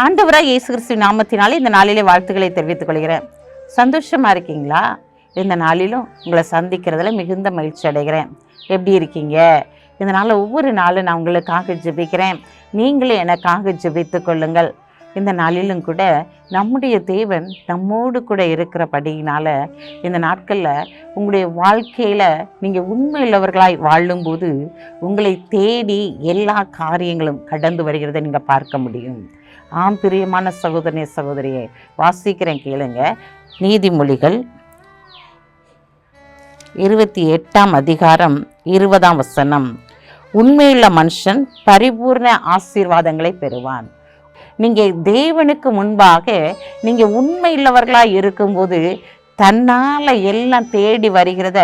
ஆண்டவராக இயேசு கிறிஸ்து நாமத்தினாலே இந்த நாளிலே வாழ்த்துக்களை தெரிவித்துக் கொள்கிறேன். சந்தோஷமா இருக்கீங்களா? இந்த நாளிலும் உங்களை சந்திக்கிறதுல மிகுந்த மகிழ்ச்சி அடைகிறேன். எப்படி இருக்கீங்க? இந்த நாளில் ஒவ்வொரு நாளும் நான் உங்களுக்காக ஜெபிக்கிறேன். நீங்களும் எனக்காக ஜெபித்து கொள்ளுங்கள். இந்த நாளிலும் கூட நம்முடைய தேவன் நம்மோடு கூட இருக்கிறபடியினால் இந்த நாட்களில் உங்களுடைய வாழ்க்கையில் நீங்கள் உண்மையுள்ளவர்களாய் வாழும்போது உங்களை தேடி எல்லா காரியங்களும் கடந்து வருகிறத நீங்கள் பார்க்க முடியும். ஆம் பிரியமான சகோதரனே சகோதரியை வாசிக்கிறேன் கேளுங்க. நீதிமொழிகள் இருபத்தி எட்டாம் அதிகாரம் இருபதாம் வசனம். உண்மையுள்ள மனுஷன் பரிபூர்ண ஆசீர்வாதங்களை பெறுவான். நீங்க தேவனுக்கு முன்பாக நீங்க உண்மையுள்ளவர்களாக இருக்கும்போது தன்னால் எல்லாம் தேடி வருகிறத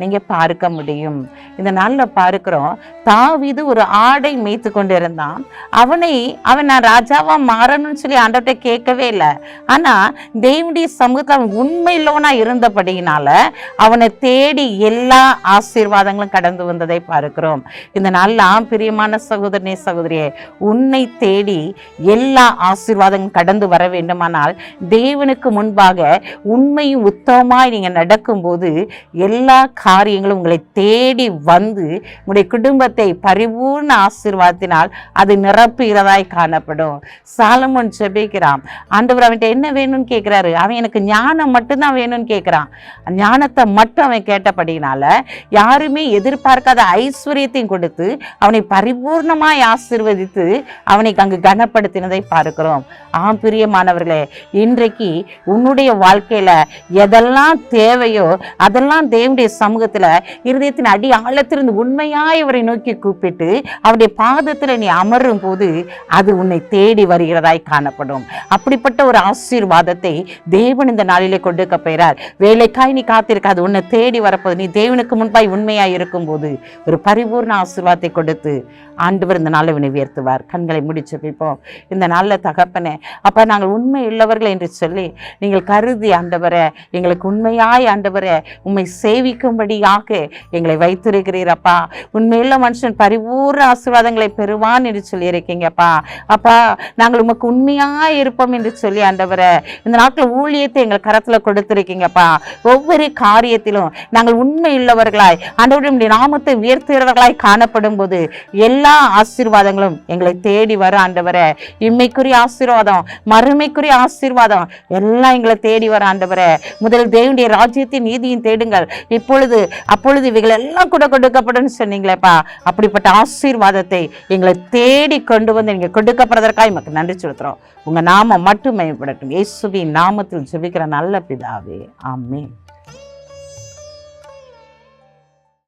நீங்கள் பார்க்க முடியும். இந்த நாள்ல பார்க்கிறோம் தாவிது ஒரு ஆடை மேய்த்து கொண்டு இருந்தான் அவனை அவன் நான் ராஜாவாக மாறணும்னு சொல்லி ஆண்டவர்கிட்ட கேட்கவே இல்லை. ஆனா தேவனுடைய சமூகத்தில் அவன் உண்மையுள்ளவனா இருந்தபடியினால அவனை தேடி எல்லா ஆசீர்வாதங்களும் கடந்து வந்ததை பார்க்கிறோம். இந்த நாள்ல பிரியமான சகோதரனே சகோதரியே உன்னை தேடி எல்லா ஆசீர்வாதங்களும் கடந்து வர வேண்டுமானால் தேவனுக்கு முன்பாக உண்மையும் உத்தமமாய் நீங்கள் நடக்கும்போது எல்லா காரியங்களும் உங்களை தேடி வந்து உங்களுடைய குடும்பத்தை பரிபூர்ண ஆசீர்வாதத்தினால் அது நிரப்புகிறதாய் காணப்படும். சாலமோன் ஜெபிக்கிறான். ஆண்டவர் அவன்கிட்ட என்ன வேணும்னு கேட்குறாரு? அவன் எனக்கு ஞானம் மட்டும்தான் வேணும்னு கேட்குறான். ஞானத்தை மட்டும் அவன் கேட்டபடினால யாருமே எதிர்பார்க்காத ஐஸ்வர்யத்தையும் கொடுத்து அவனை பரிபூர்ணமாய் ஆசிர்வதித்து அவனை அங்கு கனப்படுத்தினதை பார்க்கிறோம். ஆம் பிரியமானவர்களே இன்றைக்கு உன்னுடைய வாழ்க்கையில எதெல்லாம் தேவையோ அதெல்லாம் தேவனுடைய சமூகத்தில் இருதயத்தின் அடி ஆழத்திலிருந்து உண்மையாக இவரை நோக்கி கூப்பிட்டு அவருடைய பாதத்தில் நீ அமரும் போது அது உன்னை தேடி வருகிறதாய் காணப்படும். அப்படிப்பட்ட ஒரு ஆசீர்வாதத்தை தேவன் இந்த நாளிலே கொடுக்க போயிறார் வேலைக்காய் நீ காத்திருக்காது உன்னை தேடி வரப்போது. நீ தேவனுக்கு முன்பாய் உண்மையாக இருக்கும்போது ஒரு பரிபூர்ண ஆசீர்வாதத்தை கொடுத்து ஆண்டவர் இந்த நாளை உன்னை உயர்த்துவார். கண்களை முடிச்சு வைப்போம். இந்த நாளில் தகப்பனே அப்போ நாங்கள் உண்மை உள்ளவர்கள் என்று சொல்லி நீங்கள் கருதி ஆண்டவரை எங்களுக்கு உண்மையாய் ஆண்டவரை உண்மை சேவிக்கும்படி சேவிக்கும்படியாக எங்களை வைத்திருக்கிறீரப்பா. உண்மையுள்ள மனுஷன் பரிபூர்ண ஆசீர்வாதங்களை பெறுவான் என்று சொல்லியிருக்கீங்கப்பா அப்பா. நாங்கள் உமக்கு உண்மையாக இருப்போம் என்று சொல்லி ஆண்டவரை இந்த நாட்கள் ஊழியத்தை எங்கள் கரத்தில் கொடுத்திருக்கீங்கப்பா ஒவ்வொரு காரியத்திலும் நாங்கள் உண்மை உள்ளவர்களாய் ஆண்டவருடைய நாமத்தை உயர்த்துகிறவர்களாய் காணப்படும் போது எல்லா ஆசீர்வாதங்களும் எங்களை தேடி வர ஆண்டவரை. இம்மைக்குரிய ஆசீர்வாதம் மறுமைக்குரிய ஆசீர்வாதம் எல்லாம் எங்களை தேடி வர ஆண்டவரை. முதல் தேவனுடைய ராஜ்யத்தின் நீதியும் தேடுங்கள். இப்பொழுது அப்பொழுது இவைகள் எல்லாம் கூட கொடுக்கப்படும் சொன்னீங்களேப்பா. அப்படிப்பட்ட ஆசீர்வாதத்தை எங்களை தேடி கொண்டு வந்து நீங்க கொடுக்கப்படுறதற்காக எமக்கு நன்றி சொலுத்துறோம். உங்க நாமம் மட்டும் மேம்படட்டும் இயேசுவின் நாமத்தில் ஜெபிக்கிற நல்ல பிதாவே. ஆமே